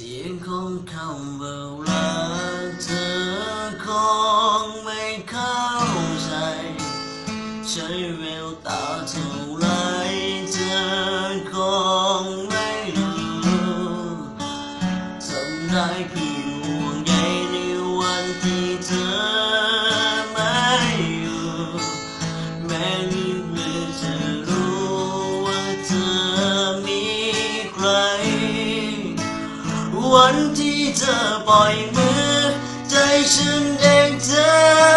สียงของคำว่ารักเธอคงไม่เข้าใจ ใช้เวลตาเท่าไรเธอคงไม่รู้ทำได้เพียง วันที่เธอปล่อยมือ ใจฉันเองเธอ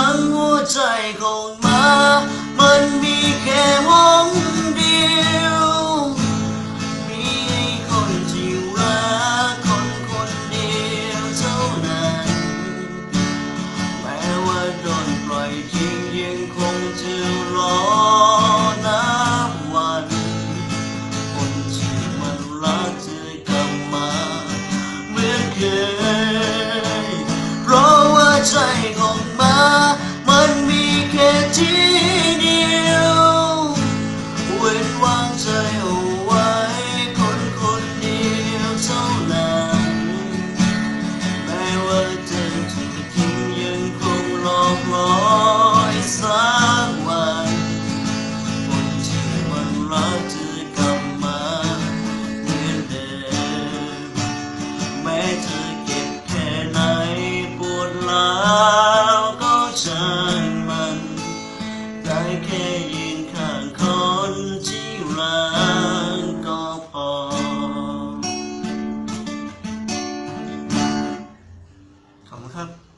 ทั้งหัวใจของมา มันมีแค่ห้องเดียว มีให้คนที่รักคนคนเดียวเท่านั้น แม้ว่าโดนปล่อยทิ้งยังคงจะรอนับวัน คนที่มันรักเธอกลับมาเหมือนเคย เพราะว่าใจ I can't